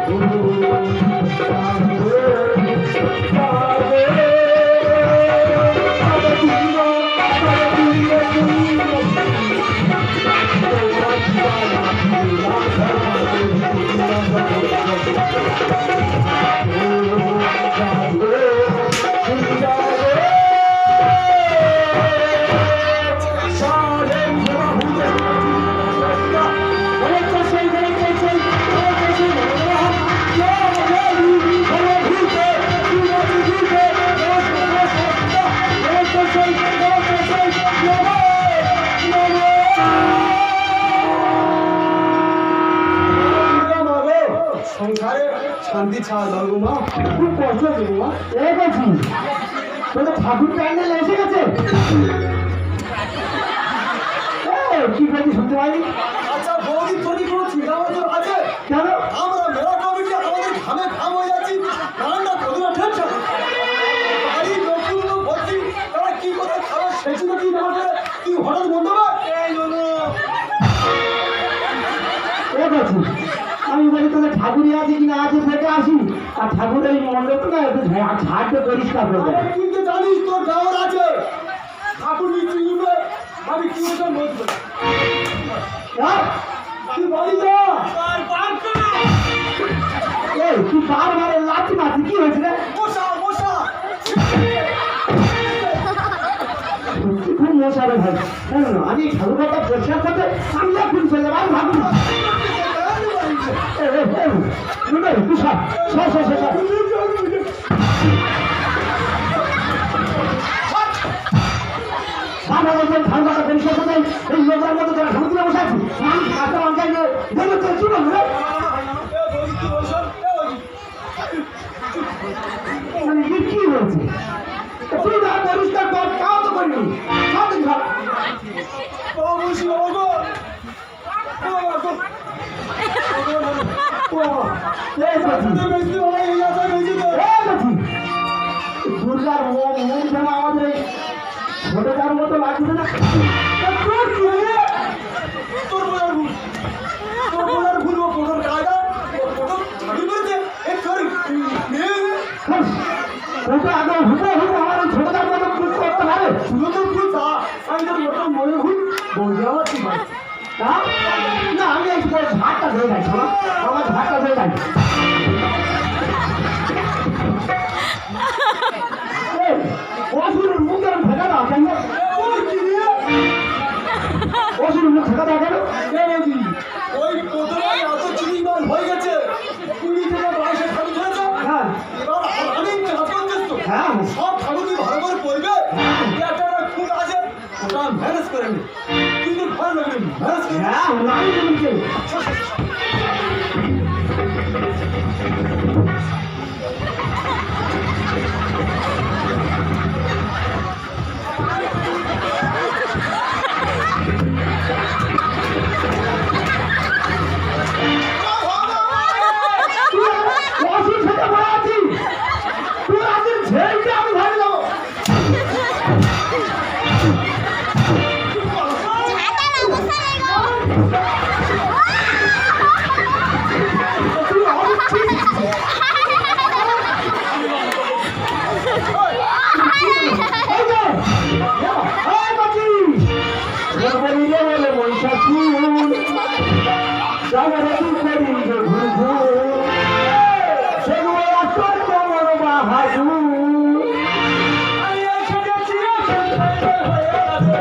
সংসারে কষ্ট হচ্ছে গো এ বলছি তোদের ঠাকুর প্যান্ডেল এসে গেছে। এই, কি বলছি শুনতে পাইনি? আচ্ছা বৌদি তোরই কোনো চিন্তা ভাবনা আছে? কেন? আমরা মেলা কমিটি আমাদের ঘামে ঘাম হয়ে যাচ্ছি। রান্না কতটা ঠেকছে বাড়ি লোকগুলো ভর্তি তারা কি করে খাবে সেগুলো কি হঠাৎ বন্ধ আমি বলি তোদের ঠাকুরই আছে কি না আছে থেকে আসি আর ঠাকুরের এই মণ্ডপটা একটু ঝা- ঝাড়তে পরিষ্কার করে দেয় তুই তো জানিস তোর গাওয়ার আছে। ঠাকুর নিচে উঠবে আমি কি ওটা বলব হ্যাঁ? তুই বাড়ি যা এই তুই বারবার লাঠি মারছি কি হয়েছে রে? মশা মশা। খুব মশারে ভাই। না, আমি এই ঠাকুরটা পরিষ্কার করতে আমি এখন চলে যাব তুই সর, সর, সর। বাবা বলছেন ঠাকুরটা পরিষ্কার করতে এই লোকের মতো তোরা তুলে বসে আছিস আমি কাছে অঞ্চল দেবো তো কি আমাদের এই ছোটটার মতো লাগছে না ম্যানেজ করে নি কিন্তু ভালো লাগবে ম্যানেজ করে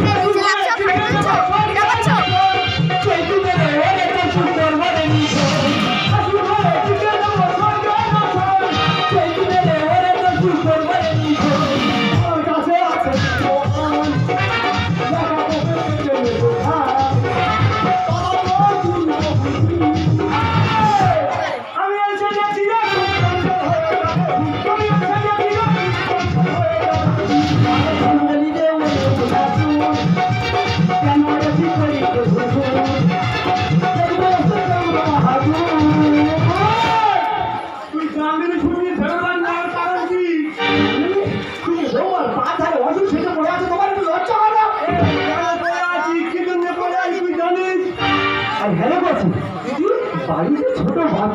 Thank you.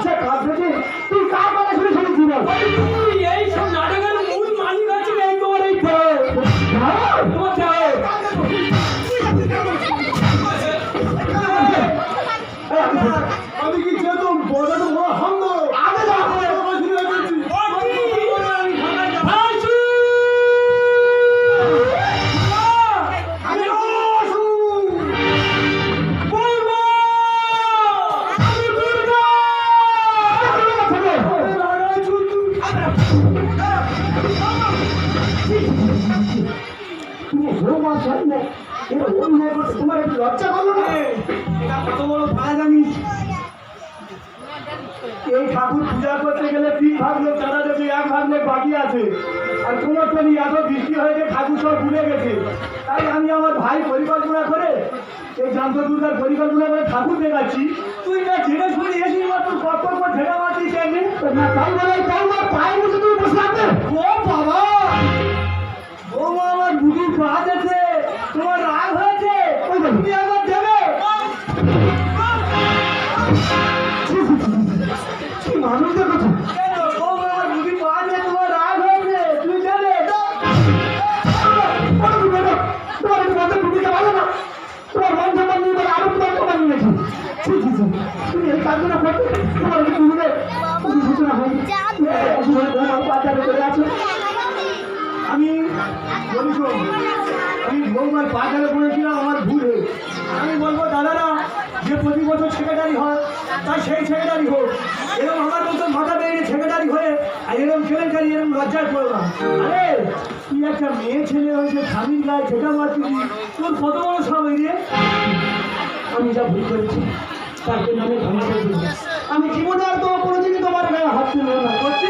ছোট তোমার একটু লজ্জা করল না। এটা কত বড় ভয় জানিস এই ঠাকুর পূজা করতে গেলে তিন ভাগ লোক চাঁদা দেবে এক ভাগ লোক বাকি আছে। আর তোমার তো এত বৃষ্টি হয়েছে ঠাকুর সব ভুলে গেছে। তাই আমি আমার ভাই পরিকল্পনা করে এই জান্ত দুর্গার পরিকল্পনা করে ঠাকুর দেখাচ্ছি। তুই না জেনে শুনে এসে এবার তোর কত ঢেকা মারছিস এমনি না তাই বলে তাই আমার পায়ে বসে তুমি বসে ও বাবা! বাজারে বলেছিলাম, আমার ভুল আমি বলব, দাদারা, যে প্রতি বছর সেক্রেটারি হয়, তাই সেই সেক্রেটারি হোক। এরকম আমার মতন মাথা বেরিয়ে সেক্রেটারি হয়ে, আর এরকম কেলেঙ্কারি, এরকম লজ্জায় পড়ো না। আরে, তুই একটা মেয়ে ছেলে হয়েছে, স্বামীর গায়ে সেটা মারছিস, তোর কত বড় স্বামী রে? আমি যা ভুল করেছি, তার জন্য আমি ক্ষমা করে আমি জীবনে আর তো কোনোদিনই তোমার গায়ে হাত তুলব না। করছি